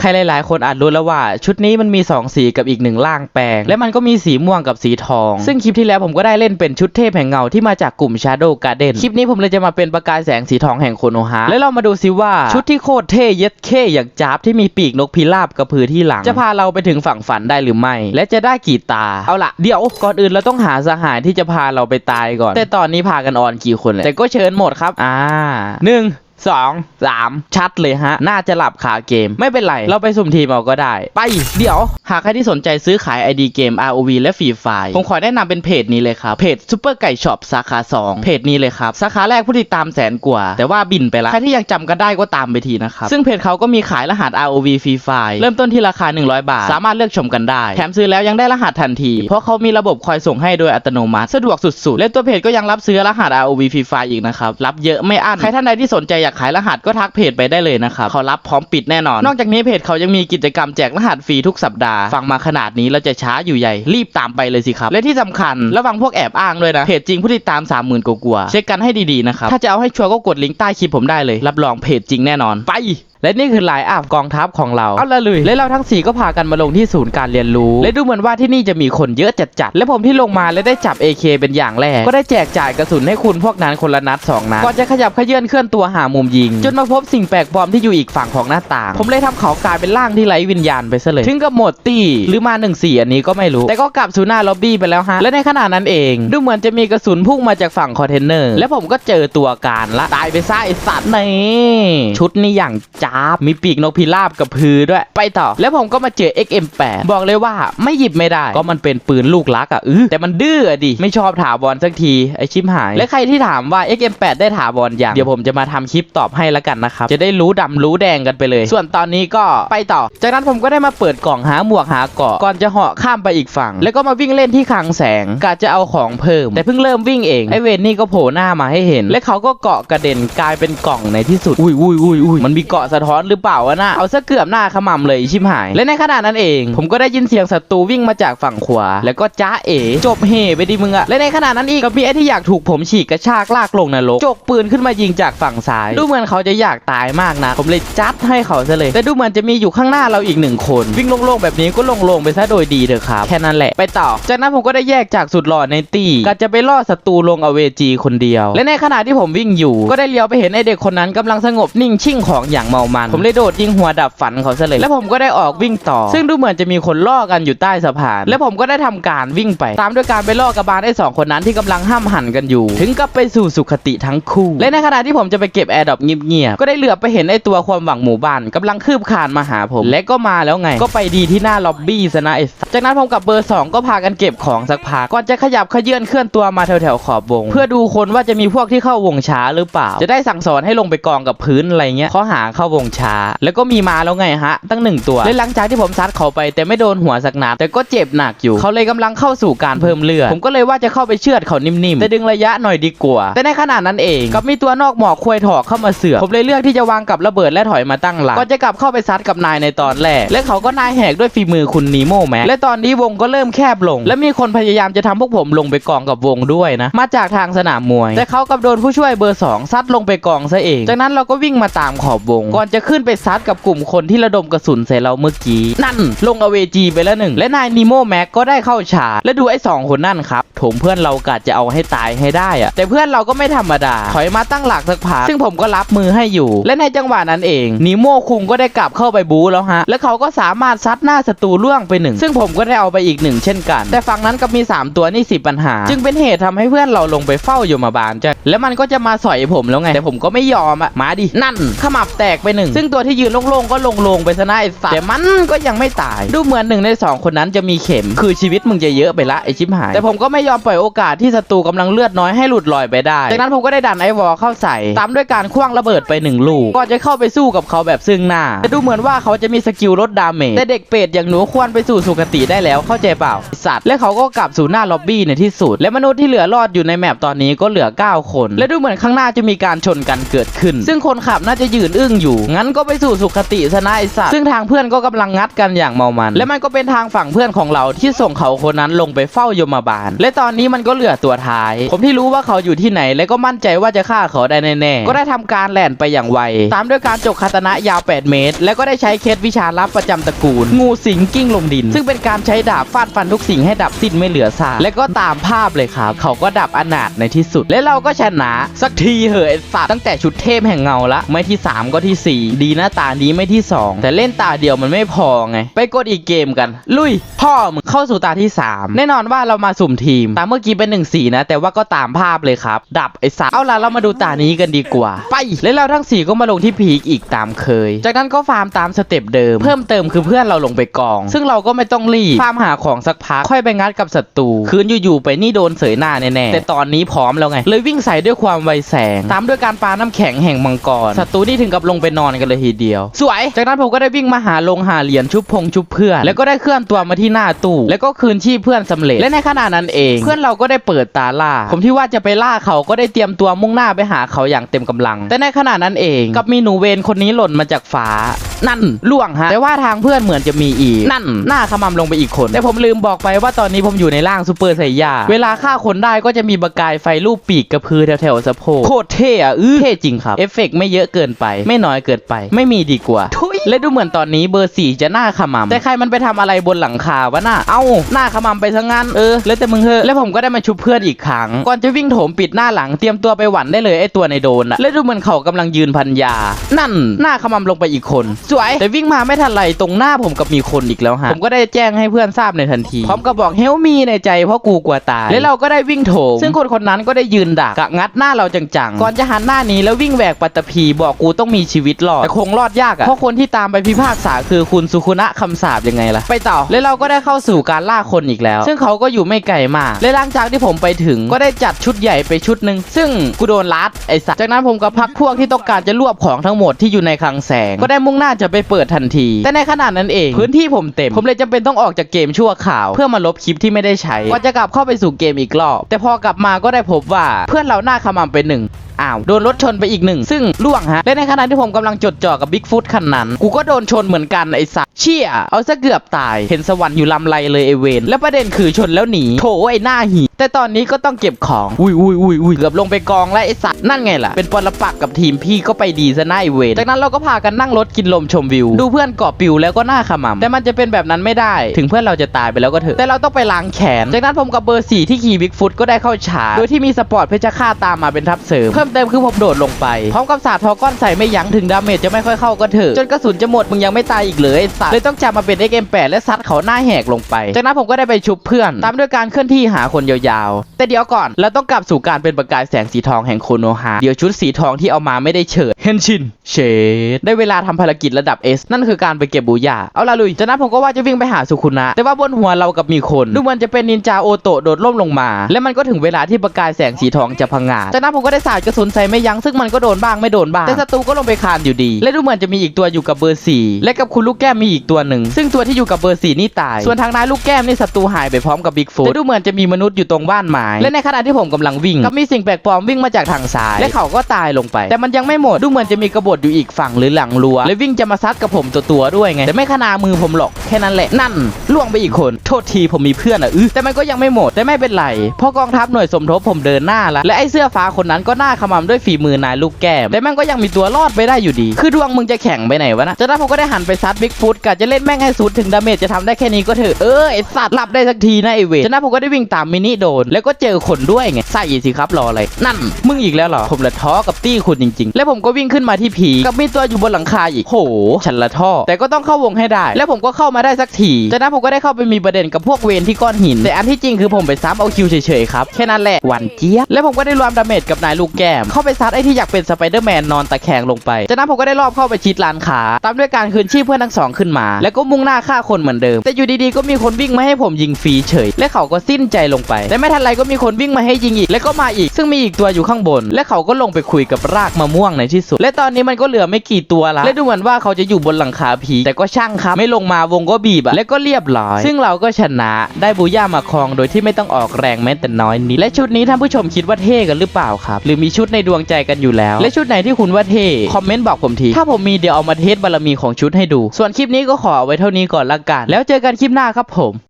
ใครหลาย ๆ คนอาจรู้แล้วว่า ชุดนี้มันมี 2 สีกับอีกหนึ่งร่างแปลง และมันก็มีสีม่วงกับสีทอง ซึ่งคลิปที่แล้วผมก็ได้เล่นเป็นชุดเทพแห่งเงาที่มาจากกลุ่ม Shadow Garden คลิปนี้ผมเลยจะมาเป็นประกายแสงสีทองแห่งโคโนฮะแล้วเรามาดูซิว่าชุดที่โคตรเท่เย็ดเข้อย่างจาบที่มีปีกนกพิราบกระพือที่หลัง จะพาเราไปถึงฝั่งฝันได้หรือไม่ และจะได้กี่ตาเอาล่ะเดี๋ยวก่อนอื่นเราต้องหาสหายที่จะพาเราไปตายก่อน แต่ตอนนี้พากันออนกี่คนเลยแต่ก็เชิญหมดครับอ่าหนึ่ง สองสามชัดเลยฮะ น่าจะหลับขาเกม ไม่เป็นไร เราไปสุ่มทีมเอาก็ได้ ไป เดี๋ยว หากใครที่สนใจซื้อขาย ID เกม ROV และฟรีไฟผมขอแนะนำเป็นเพจนี้เลยครับ เพจซูเปอร์ไก่ช็อปสาขา 2 เพจนี้เลยครับ สาขาแรกผู้ติดตามแสนกว่า แต่ว่าบินไปละใครที่ยังจำกันได้ก็ตามไปทีนะครับ ซึ่งเพจเขาก็มีขายรหัส ROV ฟรีไฟเริ่มต้นที่ราคา 100 บาท สามารถเลือกชมกันได้ แถมซื้อแล้วยังได้รหัสทันที เพราะเขามีระบบคอยส่งให้โดยอัตโนมัติ สะดวกสุดๆและตัวเพจก็ยังรับซื้อรหัส ROV ฟรีไฟอีกนะครับรับเยอะไม่อั้นใครท่านใดที่สนใจอยากขายรหัสก็ทักเพจไปได้เลยนะครับเขารับพร้อมปิดแน่นอน นอกจากนี้เพจเขายังมีกิจกรรมแจกรหัสฟรีทุกสัปดาห์ฟังมาขนาดนี้เราจะช้าอยู่ใหญ่รีบตามไปเลยสิครับและที่สำคัญระวังพวกแอบอ้างด้วยนะเพจจริงผู้ติดตาม 30,000กว่าเช็คกันให้ดีๆนะครับถ้าจะเอาให้ชัวร์ก็กดลิงก์ใต้คลิปผมได้เลย รับรองเพจจริงแน่นอนไป และนี่คือไลน์อัพกองทัพของเราเอาละเลยและเราทั้งสี่ก็พากันมาลงที่ศูนย์การเรียนรู้ และดูเหมือนว่าที่นี่จะมีคนเยอะจัดๆและผมที่ลงมาและได้จับ AK เป็นอย่างแรก ก็ได้แจกจ่ายกระสุนให้คุณพวกนั้นคนละนัดสองนัดก่อนจะขยับขยื่นเคลื่อนตัวหามุมยิง จนมาพบสิ่งแปลกปลอมที่อยู่อีกฝั่งของหน้าต่าง ผมเลยทำเขากลายเป็นร่างที่ไร้วิญญาณไปซะเลยถึงกับหมดตี้หรือมาหนึ่งสี่อันนี้ก็ไม่รู้ แต่ก็กลับสู่หน้าล็อบบี้ไปแล้วฮะและในขณะนั้นเอง ดูเหมือนจะมีกระสุนพุ่งมาจากฝั่งคอนเทนเนอร์และผมก็เจอตัวการละตายไปซะไอสัตว์นี่ชุดนี้อย่างจ้าบมีปีกนกพิราบกับพือด้วย ไปต่อ แล้วผมก็มาเจอ XM8 บอกเลยว่าไม่หยิบไม่ได้ ก็มันเป็นปืนลูกลักอะอื้อแต่มันดื้อดิ ไม่ชอบถาวรสักที ไอชิมหาย และใครที่ถามว่า XM8 ได้ถาวรอย่าง เดี๋ยวผมจะมาทำคลิปตอบให้แล้วกันนะครับ จะได้รู้ดำรู้แดงกันไปเลย ส่วนตอนนี้ก็ไปต่อ จากนั้นผมก็ได้มาเปิดกล่องหาหมวกหาเกาะก่อนจะเหาะข้ามไปอีกฝั่ง แล้วก็มาวิ่งเล่นที่คลังแสงกะจะเอาของเพิ่ม แต่เพิ่งเริ่มวิ่งเองไอเวนนี่ก็โผล่หน้ามาให้เห็น และเขาก็เกาะกระเด็นกลายเป็นกล่องในที่สุดอุ้ยอุ้ยอุ้ยอุ้ยมันมีเกาะสะท้อนหรือเปล่าวะน่ะเอาซะเกือบหน้าขมำเลยชิมหาย และในขณะนั้นเอง ผมก็ได้ยินเสียงศัตรูวิ่งมาจากฝั่งขวา แล้วก็จ้าเอ๋จบเฮไปดิมึงอะและในขณะนั้นอีกก็มีไอ้ที่อยากถูกผมฉีกกระชากลากลงนรกจกปืนขึ้นมายิงจากฝั่งซ้าย ดูเหมือนเขาจะอยากตายมากนะผมเลยจัดให้เขาซะเลยแต่ดูเหมือนจะมีอยู่ข้างหน้าเราอีกหนึ่งคน วิ่งโล่งๆแบบนี้ก็โล่งๆไปซะโดยดีเถอะครับแค่นั้นแหละไปต่อ จากนั้นผมก็ได้แยกจากสุดหล่อในตีก็จะไปล่อศัตรูลงอเวจีคนเดียว และในขณะที่ผมวิ่งอยู่ ก็ได้เลี้ยวไปเห็นไอเด็กคนนั้นกำลังสงบนิ่งชิ่งของอย่างเมามัน ผมเลยโดดยิงหัวดับฝันเขาซะเลย แล้วผมก็ได้ออกวิ่งต่อ ซึ่งดูเหมือนจะมีคนล่อกันอยู่ใต้สะพาน และผมก็ได้ทำการวิ่งไป ตามด้วยการไปล่อกระบาลไอ้สองคนนั้นที่กำลังห้ามหันกันอยู่ ถึงกับไปสู่สุขติทั้งคู่ และในขณะที่ผมจะไปเก็บแอร์ดรอปเงียบๆก็ได้เหลือบไปเห็นไอ้ตัวความหวังหมู่บ้านกำลังคืบคลานมาหาผม และก็มาแล้วไง ก็ไปดีที่หน้าล็อบบี้ซะนะไอ้สัสจากนั้นผมกับเบอร์สองก็พากันเก็บของสักพักก่อนจะขยับขยื่นเคลื่อนตัวมาแถวๆขอบวง เพื่อดูคนว่าจะมีพวกที่เข้าวงช้าหรือเปล่า จะได้สั่งสอนให้ลงไปกองกับพื้นอะไรเงี้ยข้อหาเข้าวงช้า แล้วก็มีมาแล้วไงฮะ ตั้งหนึ่งตัวและหลังจากที่ผมซัดเขาไป แต่ไม่โดนหัวสักนัดแต่ก็เจ็บหนักอยู่ เขาเลยกำลังเข้าสู่การเพิ่มเลือดผมก็เลยว่าจะเข้าไปเชือดเขานิ่มๆแต่ดึงระยะหน่อยดีกว่าแต่ในขณะนั้นเองกับมีตัวนอกหมอกควยถอกเข้ามาเสือกผมเลยเลือกที่จะวางกับระเบิดและถอยมาตั้งหลักก็จะกลับเข้าไปซัดกับนายในตอนแรกและเขาก็นายแหกด้วยฝีมือคุณนีโมแม็และตอนนี้วงก็เริ่มแคบลง และมีคนพยายามจะทำพวกผมลงไปกองกับวงด้วยนะ มาจากทางสนามมวย แต่เขากับโดนผู้ช่วยเบอร์สองซัดลงไปกองซะเอง จากนั้นเราก็วิ่งมาตามขอบวง ก่อนจะขึ้นไปซัดกับกลุ่มคนที่ระดมกระสุนใส่เราเมื่อกี้ นั่น ลงอเวจีไปแล้วหนึ่ง และนายนีโมแม็กก็ได้เข้าฉากและดูไอ้สองคนนั่นครับถมเพื่อนเรากะจะเอาให้ตายให้ได้อะแต่เพื่อนเราก็ไม่ธรรมดา ถอยมาตั้งหลักสักพักซึ่งผมก็รับมือให้อยู่ และในจังหวะนั้นเองนีโมคุงก็ได้กลับเข้าไปบูแล้วฮะ และเขาก็สามารถซัดหน้าศัตรูล่วงไปหนึ่งซึ่งผมก็ได้เอาไปอีกหนึ่งเช่นกัน แต่ฝั่งนั้นก็มี 3 ตัวนี่สิปัญหา จึงเป็นเหตุทำให้เพื่อนเราลงไปเฝ้าอยู่มาบานจ้ะแล้วมันก็จะมาสอยผมแล้วไงแต่ผมก็ไม่ยอมอะมาดินั่นขมับแตกไปหนึ่งซึ่งตัวที่ยืนโล่งๆก็ลงๆไปซะนะไอ้สัตว์แต่มันก็ยังไม่ตาย ดูเหมือนหนึ่งในสองคนนั้นจะมีเข็ม คือชีวิตมึงจะเยอะไปละไอชิบหาย แต่ผมก็ไม่ยอมปล่อยโอกาสที่ศัตรูกำลังเลือดน้อยให้หลุดลอยไปได้ จากนั้นผมก็ได้ดันไอวอลเข้าใส่ตามด้วยการคว้างระเบิดไปหนึ่งลูกก่อนจะเข้าไปสู้กับเขาแบบซึ่งหน้าแต่ดูเหมือนว่าเขาจะมีสกิลลดดาเมจแต่เด็กเป็ดอย่างหนูควรไปสู่สุคติได้แล้วเข้าใจเปล่าไอ้สัตว์และเขาก็กลับสู่หน้าล็อบบี้ในที่สุด และมนุษย์ที่เหลือรอดอยู่ในแมปตอนนี้ก็เหลือ 9 คน และดูเหมือนข้างหน้าจะมีการชนกันเกิดขึ้น ซึ่งคนขับน่าจะยืนอึ้งอยู่งั้นก็ไปสู่สุคติซะนะไอสัตว์ซึ่งทางเพื่อนก็กำลังงัดกันอย่างเมามัน และมันก็เป็นทางฝั่งเพื่อนของเราที่ส่งเขาคนนั้นลงไปเฝ้ายมบาล และตอนนี้มันก็เหลือตัวท้าย ผมที่รู้ว่าเขาอยู่ที่ไหน และก็มั่นใจว่าจะฆ่าเขาได้แน่ๆก็ได้ทำการแล่นไปอย่างไวตามด้วยการจกคาตนะยาว 8 เมตร แล้วก็ได้ใช้เคสวิชาลับประจำตระกูล งูสิงกิ้งลงดิน ซึ่งเป็นการใช้ดาบฟาดฟันทุกสิ่งให้ดับสิ้นไม่เหลือซากและก็ตามภาพเลยครับ เขาก็ดับอนาถในที่สุด และเราก็ชนะสักทีเหอะไอสัตว์ตั้งแต่ชุดเทพแห่งเงาละไม่ที่ 3 ก็ที่4 ดีหนะตานี้ไม่ที่ 2 แต่เล่นตาเดียวมันไม่พอไง ไปกดอีกเกมกัน ลุย พ่อมึงเข้าสู่ตาที่ 3 แน่นอนว่าเรามาสุ่มทีม ตามเมื่อกี้เป็น1นสีนะ แต่ว่าก็ตามภาพเลยครับ ดับไอ้สัตว์เอาล่ะเรามาดูตานี้กันดีกว่า ไป และเราทั้งสี่ก็มาลงที่พีคอีกตามเคย จากนั้นก็ฟาร์มตามสเต็ปเดิม เพิ่มเติมคือเพื่อนเราลงไปกอง ซึ่งเราก็ไม่ต้องรีบ ฟาร์มหาของสักพัก ค่อยไปงัดกับศัตรู คืนอยู่ๆไปนี่โดนเสยหน้าแน่ๆ แต่ตอนนี้พร้อมแล้วไง เลยวิ่งใส่ด้วยความไวแสง ตามด้วยการปาน้ำแข็งแห่งมังกร ศัตรูนี่ถึงกับลงไปนอนกันเลยทีเดียว สวย จากนั้นผมก็ได้วิ่งมาหาลงหาเหรียญชุบพงชุบเพื่อน แล้วก็ได้เคลื่อนตัวมาที่หน้าตู้ แล้วก็คืนชีพเพื่อนสำเร็จ และในขณะนั้นเอง เพื่อนเราก็ได้เปิดตาล่า ผมที่ว่าจะไปล่าเขาก็ได้เตรียมตัวมุ่งหน้าไปหาเขาอย่างเต็มกำลัง แต่ในขณะนั้นเองกับมีหนูเวรคนนี้หล่นมาจากฟ้า นั่นล่วงฮะ แต่ว่าทางเพื่อนเหมือนจะมีอีก นั่น หน้าขมำลงไปอีกคน แต่ผมลืมบอกไปว่าตอนนี้ผมอยู่ในร่างซูเปอร์ไซยาเวลาฆ่าคนได้ก็จะมีประกายไฟรูปปีกกระพือแถวๆสะโพก โคตรเท่อะอื้อเท่จริงครับ เอฟเฟกต์ไม่เยอะเกินไป ไม่น้อยเกินไป ไม่มีดีกว่าทุย และดูเหมือนตอนนี้เบอร์สี่จะหน้าขมำแต่ใครมันไปทำอะไรบนหลังคาวะน่ะเอ้าหน้าขมำไปซะงั้นเออแล้วแต่มึงเถอะแล้วผมก็ได้มาชุบเพื่อนอีกครั้งก่อนจะวิ่งโถมปิดหน้าหลังเตรียมตัวไปหวันได้เลยไอตัวในโดนอะและดูเหมือนเขากำลังยืนพันยา นั่นหน้าขมำลงไปอีกคน สวย แต่วิ่งมาไม่ทันไรตรงหน้าผมกับมีคนอีกแล้วฮะผมก็ได้แจ้งให้เพื่อนทราบในทันทีพร้อมกับบอกเฮลมีในใจเพราะกูกลัวตายและเราก็ได้วิ่งโถมซึ่งคนคนนั้นก็ได้ยืนดักกะงัดหน้าเราจังๆก่อนจะหันหน้านี้แล้ววิ่งแหวกปัตตภีบอกกูต้องมีชีวิตรอดแต่คงรอดยากอะเพราะคนที่ตามไปพิพากษาคือคุณสุคุนะคำสาบยังไงล่ะ ไปต่อ และเราก็ได้เข้าสู่การล่าคนอีกแล้ว ซึ่งเขาก็อยู่ไม่ไกลมาก และหลังจากที่ผมไปถึงก็ได้จัดชุดใหญ่ไปชุดหนึ่งซึ่งกูโดนลัดไอ้สัสจากนั้นผมกับพักพวกที่ต้องการจะรวบของทั้งหมดที่อยู่ในคลังแสง ก็ได้มุ่งหน้าจะไปเปิดทันที แต่ในขณะนั้นเอง พื้นที่ผมเต็ม ผมเลยจำเป็นต้องออกจากเกมชั่วข่าว เพื่อมาลบคลิปที่ไม่ได้ใช้ก็จะกลับเข้าไปสู่เกมอีกรอบ แต่พอกลับมาก็ได้พบว่าเพื่อนเราหน้าขมำไปหนึ่ง อ้าว โดนรถชนไปอีกหนึ่ง ซึ่งล่วงฮะ และในขณะที่ผมกำลังจดจ่อกับบิ๊กฟุตคันนั้น กูก็โดนชนเหมือนกันไอ้สัสเชี่ย เอาซะเกือบตาย เห็นสวรรค์อยู่ลำไรเลยไอเวน และประเด็นคือชนแล้วหนี โถไอ้หน้าหีแต่ตอนนี้ก็ต้องเก็บของ อุ้ยอุ้ยอุ้ยอุ้ยเกือบลงไปกองแล้วไอ้สัตว์นั่นไงล่ะ เป็นปรปักกับทีมพี่ก็ไปดีซะหน้าไอเวนจากนั้นเราก็พากันนั่งรถกินลมชมวิว ดูเพื่อนเกาะปิวแล้วก็หน้าขมำแต่มันจะเป็นแบบนั้นไม่ได้ ถึงเพื่อนเราจะตายไปแล้วก็เถอะ แต่เราต้องไปล้างแขน จากนั้นผมกับเบอร์สี่ที่ขี่บิ๊กฟุตก็ได้เข้าฉากโดยที่มีสปอร์ตเพชรฆาตามมาเป็นทัพเสริมเพิ่มเติมคือผมโดดลงไป พร้อมกับสาดทอก้อนใส่ไม่ยั้งถึงดาเมจจะไม่ค่อยเข้าก็เถอะจนกระสุนจะหมดมึงยังไม่ตายอีกเลยไอ้สัตว์เลยต้องจับมาเป็น XM8 แปดและซัดเขาหน้าแหกลงไป จากนั้นผมก็ได้ไปชุบเพื่อน ตามด้วยการเคลื่อนที่หาคนยาวๆ แต่เดี๋ยวก่อนเราต้องกลับสู่การเป็นประกายแสงสีทองแห่งโคโนฮาเดี๋ยวชุดสีทองที่เอามาไม่ได้เฉิดเฮนชินเชดได้เวลาทำภารกิจระดับ S นั่นคือการไปเก็บบูยาเอาละลุยจากนั้นผมก็ว่าจะวิ่งไปหาสุคุนะแต่ว่าบนหัวเรากับมีคนดูเหมันจะเป็นนินจาโอโตโดดล่มลงมา และมันก็ถึงเวลาที่ประกายแสงสีทองจะพังงาจากนั้นผมก็ได้สาดกระสุนใส่ไม่ยั้งซึ่งมันก็โดนบ้างไม่โดนบ้างแต่ศัตรูก็ลงไปคานอยู่ดี และดูเหมือนจะมีอีกตัวอยู่กับเบอร์สี่และกับคุณลูกแก้มมีอีกตัวหนึ่งซึ่งตัวที่อยู่กับเบอร์สี่นี่ตาย ส่วนทางนายลูกแก้มนี่ศัตรูหายไปพร้อมกับบิ๊กฟูแต่ดูเหมือนจะมีมนุษย์อยู่ตรงบ้านไม้และในขณะที่ผมกำลังวิ่งกับมีสิ่งแปลกปลอมวิ่งมาจากทางซ้าย และเขาก็ตายลงไป แต่มันยังไม่หมดดูเหมือนจะมีกบฏอยู่อีกฝั่งหรือหลังรั้วและวิ่งจะมาซัดกับผมตัวตัวๆด้วยไงแต่ไม่ขนามือผมหรอกแค่นั้นแหละนั่นล่วงไปอีกคนโทษทีผมมีเพื่อนอะอื้อแต่มันก็ยังไม่หมดแต่ไม่เป็นไรเพราะกองทัพหน่วยสมทบผมเดินหน้าละและไอ้เสื้อฟ้าคนนั้นก็หน้าขมำด้วยฝีมือนายลูกแก้มแต่แม่งก็ยังมีตัวรอดไปได้อยู่ดี คือดวงมึงจะแข่งไปไหนวะนะจากนั้ผมก็ได้หันไปซัดบิ๊กฟุตกะจะเล่นแม่งให้สุดถึงดาเมจจะทำได้แค่นี้ก็เถอะเออไอสัตว์หลับได้สักทีนะไอเวทจากนั้ผมก็ได้วิ่งตามมินิโดน แล้วก็เจอคนด้วยไงใส่สิครับรออะไรนั่นมึงอีกแล้วเหรอผมละท้อกับตี้คุณจริง ๆ แล้วผมก็วิ่งขึ้นมาที่ผีกับมีตัวอยู่บนหลังคาอีกโหฉันละท่อ แต่ก็ต้องเข้าวงให้ได้ แล้วผมก็เข้ามาได้สักทีจากนั้นผมก็ได้เข้าไปมีประเด็นกับพวกเวรที่ก้อนหิน แต่อันที่จริงคือผมไปซ้ำเอาคิวเฉยๆครับแค่นั้นแหละหวันเจี๊ยบแล้วผมก็ได้รวมดาเมจกับนายลูกแก้มเข้าไปซัดไอ้ที่อยากเป็นสไปเดอร์แมนนอนตะแคงลงไป จากนั้นผมก็ได้รอบเข้าไปชิดร้านค้าตามด้วยการคืนชีพเพื่อนทั้งสองขึ้นมา แล้วก็มุ่งหน้าฆ่าคนเหมือนเดิม แต่อยู่ดีๆก็มีคนวิ่งมาให้ผมยิงฟรีเฉย และเขาก็สิ้นใจลงไปแต่ไม่ทันไรก็มีคนวิ่งมาให้ยิงอีก และก็มาอีก ซึ่งมีอีกตัวอยู่ข้างบน และเขาก็ลงไปคุยกับรากมะม่วงในที่สุด และตอนนี้มันก็เหลือไม่กี่ตัวละและดูเหมือนว่าเขาจะอยู่บนหลังคาผี แต่ก็ช่างครับไม่ลงมาวงก็บีบอะและก็เรียบร้อย ซึ่งเราก็ชนะได้บูย่ามาครองโดยที่ไม่ต้องออกแรงแม้แต่น้อยนิดและชุดนี้ท่านผู้ชมคิดว่าเท่กันหรือเปล่าครับหรือมีชุดในดวงใจกันอยู่แล้ว และชุดไหนที่คุณว่าเท่คอมเมนต์บอกผมที ถ้าผมมีเดี๋ยวเอามาเทสบารมีของชุดให้ดู ส่วนคลิปนี้ก็ขอเอาไว้เท่านี้ก่อนละกัน แล้วเจอกันคลิปหน้าครับผม